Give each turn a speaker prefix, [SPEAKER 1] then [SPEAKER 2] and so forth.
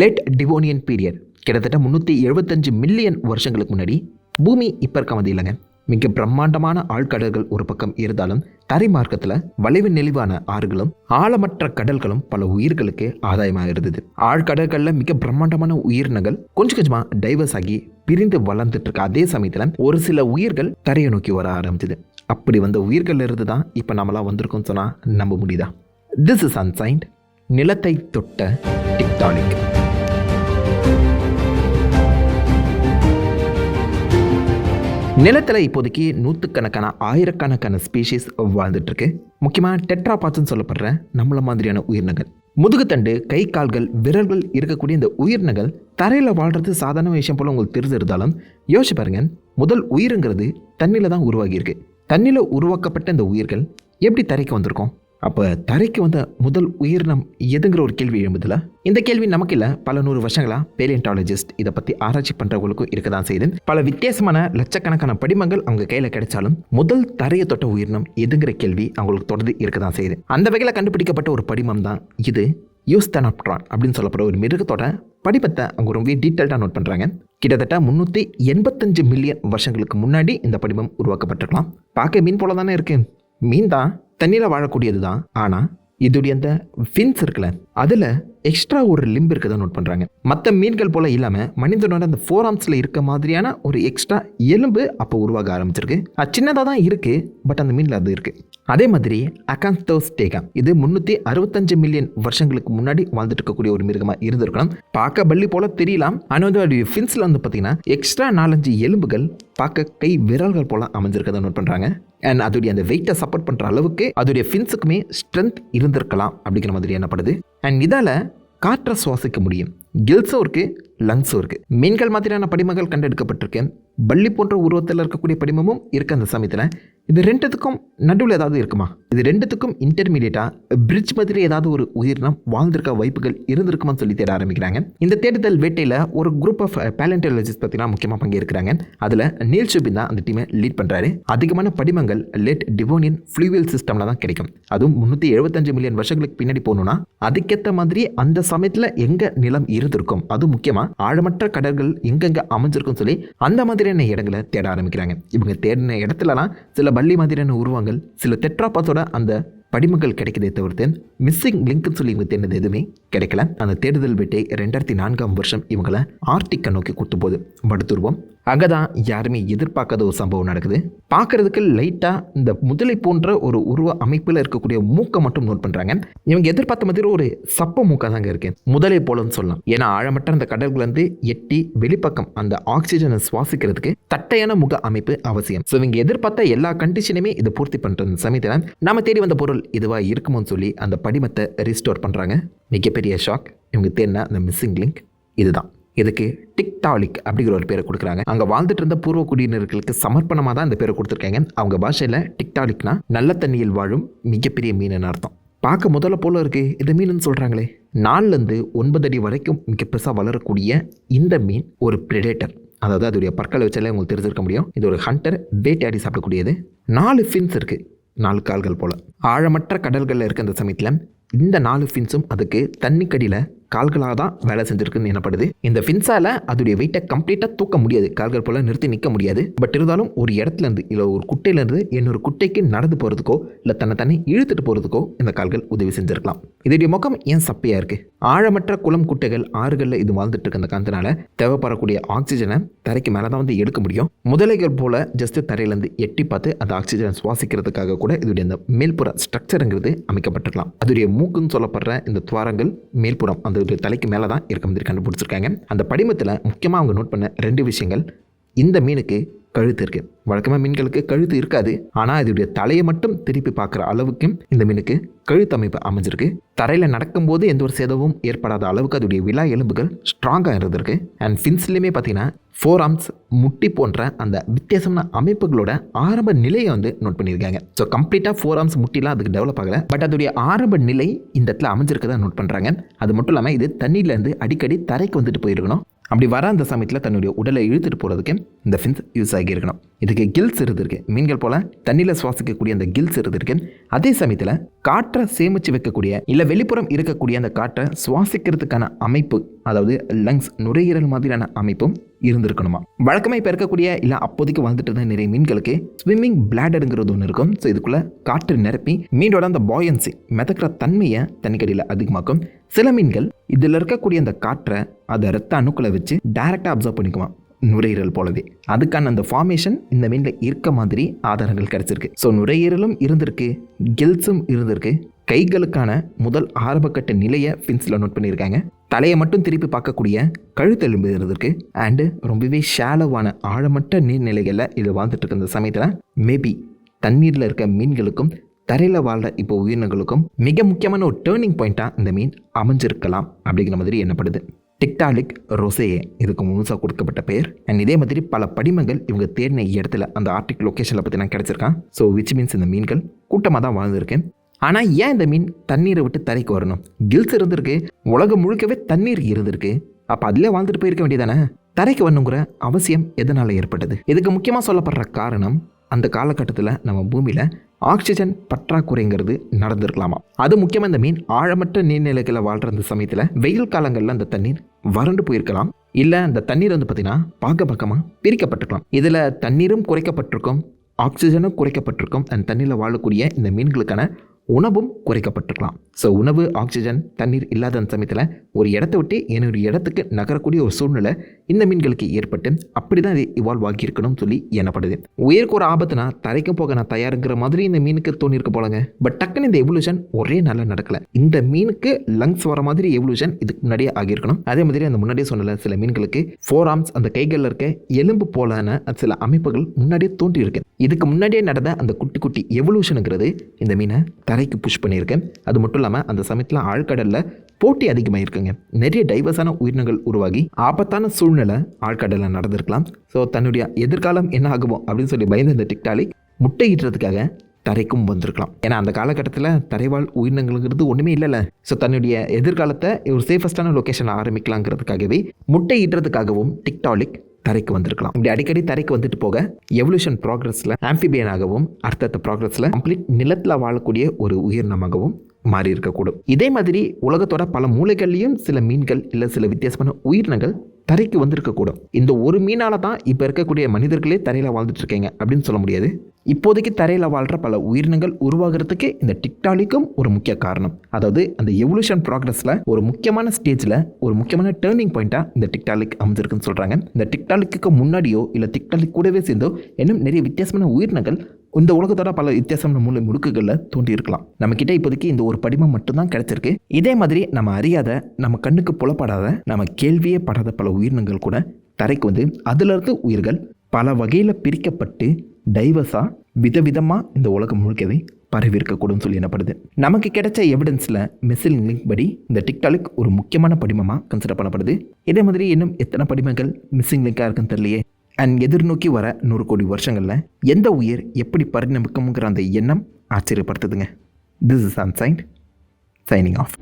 [SPEAKER 1] Late Devonian period கிட்டத்தட்ட முந்நூற்றி எழுபத்தஞ்சு மில்லியன் வருஷங்களுக்கு முன்னாடி பூமி இப்போ இருக்க வந்து இல்லைங்க. மிக பிரம்மாண்டமான ஆழ்கடல்கள் ஒரு பக்கம் இருந்தாலும் தரை மார்க்கத்தில் வளைவு நெளிவான ஆறுகளும் ஆழமற்ற கடல்களும் பல உயிர்களுக்கு ஆதாயமாக இருந்தது. ஆழ்கடல்களில் மிக பிரம்மாண்டமான உயிரினங்கள் கொஞ்சம் கொஞ்சமாக டைவர்ஸ் ஆகி பிரிந்து வளர்ந்துட்டு இருக்க. அதே சமயத்தில் ஒரு சில உயிர்கள் தரையை நோக்கி வர ஆரம்பிச்சது. அப்படி வந்த உயிர்கள் இருந்து தான் இப்போ நம்மளாம் வந்திருக்கோம்னு சொன்னால் நம்ப முடியுதா? திஸ் இஸ் அன்சைன்ட் நிலத்தை தொட்ட டிக்டானிக் நிலத்தில் இப்போதைக்கு நூற்றுக்கணக்கான ஆயிரக்கணக்கான ஸ்பீஷிஸ் வாழ்ந்துட்டுருக்கு. முக்கியமாக டெட்ராபாட்ஸ்னு சொல்லப்படுற நம்மள மாதிரியான உயிரினங்கள். முதுகுத்தண்டு கை கால்கள் விரல்கள் இருக்கக்கூடிய இந்த உயிரினங்கள் தரையில் வாழ்கிறது சாதாரண விஷயம் போல் உங்களுக்கு தெரிஞ்சிருந்தாலும் யோசிச்சு பாருங்க. முதல் உயிருங்கிறது தண்ணியில் தான் உருவாகியிருக்கு. தண்ணியில் உருவாக்கப்பட்ட இந்த உயிர்கள் எப்படி தரைக்கு வந்திருக்கும்? அப்போ தரைக்கு வந்த முதல் உயிரினம் எதுங்கிற ஒரு கேள்வி எழும்புதில்ல இந்த கேள்வி நமக்கு இல்லை பல நூறு வருஷங்களா பேலியன்டாலஜிஸ்ட் இதை பற்றி ஆராய்ச்சி பண்ணுறவங்களுக்கும் இருக்க தான் செய்யுது. பல வித்தியாசமான லட்சக்கணக்கான படிமங்கள் அவங்க கையில் கிடைச்சாலும் முதல் தரையை தொட்ட உயிரினம் எதுங்கிற கேள்வி அவங்களுக்கு தொடர்ந்து இருக்க தான் செய்யுது. அந்த வகையில் கண்டுபிடிக்கப்பட்ட ஒரு படிமம் தான் இது. யூஸ்தனாப்ட்ரான் அப்படின்னு சொல்லப்படுற ஒரு மிருகத்தோட படிப்பத்தை அவங்க ரொம்ப டீட்டெயில்டாக நோட் பண்ணுறாங்க கிட்டத்தட்ட முந்நூற்றி எண்பத்தஞ்சு மில்லியன் வருஷங்களுக்கு முன்னாடி இந்த படிமம் உருவாக்கப்பட்டிருக்கலாம். பார்க்க மீன் போல தானே இருக்குது மீன் தான் தண்ணியில் வாழக்கூடியது தான் ஆனால் இதோடைய அந்த ஃபின்ஸ் இருக்குல்ல அதில் எக்ஸ்ட்ரா ஒரு லிம்பு இருக்கதை நோட் பண்ணுறாங்க மற்ற மீன்கள் போல் இல்லாமல் மனிதனோட அந்த ஃபோர் ஆர்ம்ஸில் இருக்க மாதிரியான ஒரு எக்ஸ்ட்ரா எலும்பு அப்போ உருவாக ஆரம்பிச்சிருக்கு. அது சின்னதாக தான் இருக்குது பட் அந்த மீனில் அது இருக்குது அதே மாதிரி அகாந்தோஸ்டேகா இது முந்நூற்றி அறுபத்தஞ்சு மில்லியன் வருஷங்களுக்கு முன்னாடி வாழ்ந்துட்டு இருக்கக்கூடிய ஒரு மிருகமாக இருந்திருக்கலாம். பார்க்க பள்ளி போல தெரியலாம். ஆனால் வந்து அதோடைய ஃபின்ஸில் வந்து பார்த்தீங்கன்னா எக்ஸ்ட்ரா நாலஞ்சு எலும்புகள் பார்க்க கை விரல்கள் போல அமைஞ்சிருக்கதை நோட் பண்ணுறாங்க அண்ட் அதோடைய அந்த வெயிட்டை சப்போர்ட் பண்ணுற அளவுக்கு அதோடைய ஃபின்ஸுக்குமே ஸ்ட்ரென்த் இருந்திருக்கலாம் அப்படிங்கிற மாதிரி என்னப்படுது அண்ட் இதால் காற்றை சுவாசிக்க முடியும். கில்ஸும் இருக்குது லங்ஸும் இருக்குது மீன்கள் மாதிரியான படிமங்கள் கண்டெடுக்கப்பட்டிருக்கு. பள்ளி போன்ற உருவத்தில் இருக்கக்கூடிய படிமமும் இருக்குது அந்த சமயத்தில். இது ரெண்டுத்துக்கும் நடுவில் ஏதாவது இருக்குமா? இது ரெண்டுத்துக்கும் இன்டர்மீடியட்டாக பிரிட்ஜ் மாதிரி ஏதாவது ஒரு உயிரினம் வாழ்ந்திருக்க வாய்ப்புகள் இருந்திருக்குமான்னு சொல்லி தேட ஆரம்பிக்கிறாங்க. இந்த தேடுதல் வேட்டையில் ஒரு குரூப் ஆஃப் பேலண்டாலஜிஸ்ட் பார்த்தீங்கன்னா முக்கியமாக பங்கேற்கிறாங்க. அதில் நீல் சுபின் தான் அந்த டீமை லீட் பண்ணுறாரு அதிகமான படிமங்கள் லேட் டிவோனியன் ஃப்ளூவியல் சிஸ்டமில் தான் கிடைக்கும். அதுவும் முந்நூற்றி எழுபத்தஞ்சு மில்லியன் வருஷங்களுக்கு பின்னாடி போகணுன்னா அதுக்கேற்ற மாதிரி அந்த சமயத்தில் எங்கே நிலம் இருந்திருக்கும்? அதுவும் முக்கியமாக ஆழமற்ற கடல்கள் எங்கெங்கே அமைஞ்சிருக்கும் சொல்லி அந்த மாதிரியான இடங்களை தேட ஆரம்பிக்கிறாங்க. இவங்க தேடின இடத்துலலாம் சில பள்ளி மாதிரியான உருவங்கள் சில டெட்ராபாஸோட அந்த படிமங்கள் கிடைக்கதே தவிர்த்து மிஸ்ஸிங் லிங்க்னு சொல்லி இவங்க தேடினது எதுவுமே கிடைக்கல. அந்த தேடுதல் வேட்டை ரெண்டாயிரத்தி நான்காம் வருஷம் இவங்களை ஆர்டிக்கை நோக்கி கூட்டு போகுது வடுத்துருவோம். அங்கே தான் யாருமே எதிர்பார்க்காத ஒரு சம்பவம் நடக்குது. பார்க்கறதுக்கு லைட்டாக இந்த முதலை போன்ற ஒரு உருவ அமைப்பில் இருக்கக்கூடிய மூக்கை மட்டும் நோட் பண்ணுறாங்க இவங்க எதிர்பார்த்த மாதிரி ஒரு சப்ப மூக்காக தாங்க இருக்கு. முதலை போலன்னு சொல்லலாம். ஏன்னா ஆழமற்ற அந்த கடல்குலேருந்து எட்டி வெளிப்பக்கம் அந்த ஆக்சிஜனை சுவாசிக்கிறதுக்கு தட்டையான முக அமைப்பு அவசியம். ஸோ இவங்க எதிர்பார்த்த எல்லா கண்டிஷனுமே இதை பூர்த்தி பண்ணுற சமயத்தில் நம்ம தேடி வந்த பொருள் இதுவாக இருக்குமோன்னு சொல்லி அந்த படிமத்தை ரீஸ்டோர் பண்ணுறாங்க மிகப்பெரிய ஷாக் இவங்க தேடின அந்த மிஸ்ஸிங் லிங்க் இதுதான். இதுக்கு டிக் டிக்டாலிக் அப்படிங்கிற ஒரு பேரை கொடுக்குறாங்க. அங்கே வாழ்ந்துட்டு இருந்த பூர்வ குடியினர்களுக்கு சமர்ப்பணமாக தான் இந்த பேரை கொடுத்துருக்காங்க. அவங்க பாஷையில் டிக்டாலிக்னா நல்ல தண்ணியில் வாழும் மிகப்பெரிய மீன் அர்த்தம். பார்க்க முதல்ல போல இருக்கு. இந்த மீனுன்னு சொல்கிறாங்களே நாலுலேருந்து ஒன்பது அடி வரைக்கும் மிக பெருசாக வளரக்கூடிய இந்த மீன் ஒரு பிரெடேட்டர் அதாவது அதோடைய பற்களை வச்சாலே உங்களுக்கு தெரிஞ்சிருக்க முடியும். இது ஒரு ஹண்டர் வேட்டையாடி சாப்பிடக்கூடியது. நாலு ஃபின்ஸ் இருக்குது நாலு கால்கள் போல். ஆழமற்ற கடல்களில் இருக்க அந்த சமயத்தில் இந்த நாலு ஃபின்ஸும் அதுக்கு தண்ணிக்கடியில் கால்களாக தான் வேலை செஞ்சிருக்குன்னு எனப்படுது இந்த ஃபின்சால அதோடைய வெயிட்டை கம்ப்ளீட்டாக தூக்க முடியாது. கால்கள் போல் நிறுத்தி நிற்க முடியாது. பட் இருந்தாலும் ஒரு இடத்துலேருந்து இல்லை ஒரு குட்டையிலேருந்து இன்னொரு குட்டைக்கு நடந்து போகிறதுக்கோ இல்லை தன்னை தன்னை இழுத்துட்டு போகிறதுக்கோ இந்த கால்கள் உதவி செஞ்சுருக்கலாம். இதோடைய முகம் ஏன் சப்பையாக இருக்குது ஆழமற்ற குளம் குட்டைகள் ஆறுகளில் இது வாழ்ந்துட்டு இருக்க அந்த காந்தனால தேவைப்படக்கூடிய ஆக்சிஜனை தரைக்கு மேலே தான் வந்து எடுக்க முடியும். முதலைகள் போல் ஜஸ்ட் தரையிலேருந்து எட்டி பார்த்து அந்த ஆக்சிஜனை சுவாசிக்கிறதுக்காக கூட இதோடைய அந்த மேல்புற ஸ்ட்ரக்சருங்கிறது அமைக்கப்பட்டிருக்கலாம். அதோடைய மூக்குன்னு சொல்லப்படுற இந்த துவாரங்கள் மேல்புறம் அந்த ஒரு தலைக்கு மேலே தான் இருக்க மாதிரி கண்டுபிடிச்சிருக்காங்க. அந்த படிமத்தில் முக்கியமாக அவங்க நோட் பண்ண ரெண்டு விஷயங்கள். இந்த மீனுக்கு கழுத்து இருக்குது வழக்கமாக மீன்களுக்கு கழுத்து இருக்காது. ஆனால் இதோடைய தலையை மட்டும் திருப்பி பார்க்குற அளவுக்கு இந்த மீனுக்கு கழுத்து அமைப்பு அமைஞ்சிருக்கு. தரையில் நடக்கும்போது எந்த ஒரு சேதமும் ஏற்படாத அளவுக்கு அதோடைய விழா எலும்புகள் ஸ்ட்ராங்காக இருந்திருக்கு. அண்ட் ஃபின்ஸ்லேயுமே பார்த்தீங்கன்னா ஃபோர் ஆர்ம்ஸ் முட்டி போன்ற அந்த வித்தியாசமான அமைப்புகளோட ஆரம்ப நிலையை வந்து நோட் பண்ணியிருக்காங்க. ஸோ கம்ப்ளீட்டாக ஃபோர் ஆர்ம்ஸ் முட்டிலாம் அதுக்கு டெவலப் ஆகலை. பட் அதோடைய ஆரம்ப நிலை இந்த இடத்துல அமைஞ்சிருக்கதான் நோட் பண்ணுறாங்க அது மட்டும் இல்லாமல் இது தண்ணியிலேருந்து அடிக்கடி தரைக்கு வந்துட்டு போயிருக்கணும். அப்படி வர அந்த சமயத்தில் தன்னுடைய உடலை இழுத்துட்டு போகிறதுக்கு இந்த ஃபின்ஸ் யூஸ் ஆகியிருக்கணும். இதுக்கு கில்ஸ் இருந்திருக்கு மீன்கள் போல தண்ணியில் சுவாசிக்கக்கூடிய அந்த கில்ஸ் இருந்திருக்கு அதே சமயத்தில் காற்றை சேமித்து வைக்கக்கூடிய இல்லை வெளிப்புறம் இருக்கக்கூடிய அந்த காற்றை சுவாசிக்கிறதுக்கான அமைப்பு அதாவது லங்ஸ் நுரையீரல் மாதிரியான அமைப்பும் இருந்திருக்கணுமா? வழக்கமாக இப்போ இருக்கக்கூடிய இல்லை அப்போதைக்கு வந்துட்டு இருந்த நிறைய மீன்களுக்கு ஸ்விம்மிங் பிளாடருங்கிறது ஒன்று இருக்கும். ஸோ இதுக்குள்ளே காற்று நிரப்பி மீனோட அந்த பாயன்சி மிதக்கிற தன்மையை தண்ணிக்கடியில் அதிகமாக்கும். சில மீன்கள் இதில் இருக்கக்கூடிய அந்த காற்றை அதை ரத்த அணுக்களை வச்சு டைரெக்டாக அப்சர்வ் பண்ணிக்குவான் நுரையீரல் போலவே. அதுக்கான அந்த ஃபார்மேஷன் இந்த மீனில் இருக்க மாதிரி ஆதாரங்கள் கிடச்சிருக்கு. ஸோ நுரையீரலும் இருந்திருக்கு கில்ஸும் இருந்திருக்கு. கைகளுக்கான முதல் ஆரம்பக்கட்ட நிலையை ஃபின்ஸில் நோட் பண்ணியிருக்காங்க. தலையை மட்டும் திருப்பி பார்க்கக்கூடிய கழுத்தெலும்பு இருந்திருக்கு. அண்டு ரொம்பவே ஷாலோவான ஆழமற்ற நீர்நிலைகளில் இது வாழ்ந்துட்டு இருக்க இந்த சமயத்தில் மேபி தண்ணீரில் இருக்க மீன்களுக்கும் தரையில் வாழ்கிற இப்போ உயிரினங்களுக்கும் மிக முக்கியமான ஒரு டேர்னிங் பாயிண்ட்டாக இந்த மீன் அமைஞ்சிருக்கலாம் அப்படிங்கிற மாதிரி எண்ணப்படுது. டிக்டாலிக் ரொசேயே இதுக்கு முழுசாக கொடுக்கப்பட்ட பெயர். அண்ட் இதே மாதிரி பல படிமங்கள் இவங்க தேடின இடத்துல அந்த ஆர்டிக் லொக்கேஷனில் பற்றி நான் கிடச்சிருக்கான். ஸோ விச் மீன்ஸ் இந்த மீன்கள் கூட்டமாக தான் வாழ்ந்துருக்கேன். ஆனால் ஏன் இந்த மீன் தண்ணீரை விட்டு தரைக்கு வரணும்? கில்ஸ் இருந்திருக்கு உலகம் முழுக்கவே தண்ணீர் இருந்திருக்கு. அப்போ அதிலே வாழ்ந்துட்டு போயிருக்க வேண்டியதானே? தரைக்கு வரணுங்கிற அவசியம் எதனால் ஏற்பட்டது? இதுக்கு முக்கியமாக சொல்லப்படுற காரணம் அந்த காலகட்டத்தில் நம்ம பூமியில் ஆக்சிஜன் பற்றாக்குறைங்கிறது நடந்திருக்கலாமா? அது முக்கியமாக இந்த மீன் ஆழமற்ற நீர்நிலைகளில் வாழ்கிற அந்த சமயத்தில் வெயில் காலங்களில் அந்த தண்ணீர் வறண்டு போயிருக்கலாம். இல்லை அந்த தண்ணீர் வந்து பார்த்திங்கன்னா பாக்க பக்கமாக பிரிக்கப்பட்டிருக்கலாம். இதில் தண்ணீரும் குறைக்கப்பட்டிருக்கும் ஆக்சிஜனும் குறைக்கப்பட்டிருக்கும். அந்த தண்ணியில் வாழக்கூடிய இந்த மீன்களுக்கான உணவும் குறைக்கப்பட்டிருக்கலாம். ஸோ உணவு ஆக்சிஜன் தண்ணீர் இல்லாத அந்த சமயத்தில் ஒரு இடத்த விட்டு இன்னொரு இடத்துக்கு நகரக்கூடிய ஒரு சூழ்நிலை இந்த மீன்களுக்கு ஏற்பட்டு அப்படி தான் இது இவால்வ் ஆகியிருக்கணும்னு சொல்லி எண்ணப்படுது. உயிருக்கு ஒரு ஆபத்துனா தரைக்கும் போக நான் தயாருங்கிற மாதிரி இந்த மீனுக்கு தோணியிருக்க போலங்க. பட் டக்குன்னு இந்த எவல்யூஷன் ஒரே நாளில் நடக்கல. இந்த மீனுக்கு லங்ஸ் வர மாதிரி எவல்யூஷன் இதுக்கு முன்னாடியே ஆகியிருக்கணும். அதே மாதிரி அந்த முன்னாடியே சொன்னல சில மீன்களுக்கு ஃபோர் ஆர்ம்ஸ் அந்த கைகளில் இருக்க எலும்பு போலான சில அமைப்புகள் முன்னாடியே தோன்றி இருக்கு இதுக்கு முன்னாடியே நடந்த அந்த குட்டி குட்டி எவல்யூஷனுங்கிறது இந்த மீனை கரைக்கு புஷ் பண்ணியிருக்கேன். அது மட்டும் இல்லாமல் அந்த சமயத்தில் ஆழ்கடலில் போட்டி அதிகமாக இருக்குங்க நிறைய டைவர்ஸான உயிரினங்கள் உருவாகி ஆபத்தான சூழ்நிலை ஆழ்கடலில் நடந்திருக்கலாம். ஸோ தன்னுடைய எதிர்காலம் என்ன ஆகுமோ அப்படின்னு சொல்லி பயந்து இந்த டிக்டாலி முட்டையிடுறதுக்காக தரைக்கும் வந்திருக்கலாம். ஏன்னா அந்த காலகட்டத்தில் தரைவாழ் உயிரினங்கள்ங்கிறது ஒன்றுமே இல்லைல்ல. ஸோ தன்னுடைய எதிர்காலத்தை ஒரு சேஃபஸ்டான லொக்கேஷன் ஆரம்பிக்கலாங்கிறதுக்காகவே முட்டையிடுறதுக்காகவும் டிக்டாலிக் தரைக்கு வந்திருக்கலாம். இப்படி அடிக்கடி தரைக்கு வந்துட்டு போக எவல்யூஷன் ப்ராக்ரஸில் ஆம்பிபியனாகவும் அடுத்தடுத்த ப்ராக்ரஸில் கம்ப்ளீட் நிலத்தில் வாழக்கூடிய ஒரு உயிரினமாகவும் மாறி இருக்கக்கூடும் இதே மாதிரி உலகத்தோட பல மூளைகள்லையும் சில மீன்கள் இல்லை சில வித்தியாசமான உயிரினங்கள் தரைக்கு வந்திருக்கக்கூடும். இந்த ஒரு மீனால தான் இப்போ இருக்கக்கூடிய மனிதர்களே தரையில் வாழ்ந்துட்டு இருக்கீங்க அப்படின்னு சொல்ல முடியாது. இப்போதைக்கு தரையில் வாழ்கிற பல உயிரினங்கள் உருவாகிறதுக்கு இந்த டிக்டாலிக்கும் ஒரு முக்கிய காரணம். அதாவது அந்த எவல்யூஷன் ப்ராக்ரஸில் ஒரு முக்கியமான ஸ்டேஜில் ஒரு முக்கியமான டேர்னிங் பாயிண்ட்டாக இந்த டிக்டாலிக் அமைஞ்சிருக்குன்னு சொல்கிறாங்க இந்த டிக்டாலிக்கு முன்னாடியோ இல்லை டிக்டாலிக் கூடவே சேர்ந்தோ இன்னும் நிறைய வித்தியாசமான உயிரினங்கள் இந்த உலகத்தோட பல வித்தியாசமான மூலை முடுக்குகளில் தோன்றி நம்மக்கிட்ட இப்போதைக்கு இந்த ஒரு படிமம் மட்டும்தான் கிடைச்சிருக்கு. இதே மாதிரி நம்ம அறியாத நம்ம கண்ணுக்கு புலப்படாத நம்ம கேள்வியே படாத பல உயிரினங்கள் கூட தரைக்கு வந்து அதிலிருந்து உயிர்கள் பல வகையில் பிரிக்கப்பட்டு டைவர்ஸாக விதவிதமாக இந்த உலகம் முழுக்கவே பரவி இருக்கக்கூடும் சொல்லி எனப்படுது நமக்கு கிடைச்ச எவிடன்ஸில் மிஸ்ஸிங் லிங்க் படி இந்த டிக்டாலிக் ஒரு முக்கியமான படிமமாக கன்சிடர் பண்ணப்படுது. இதே மாதிரி இன்னும் எத்தனை படிமங்கள் மிஸ்ஸிங் லிங்காக இருக்குன்னு தெரியலையே. அண்ட் எதிர்நோக்கி வர நூறு கோடி வருஷங்களில் எந்த உயிர் எப்படி பரிணமிக்கமுங்கிற அந்த எண்ணம் ஆச்சரியப்படுத்துதுங்க. This is ancient shining of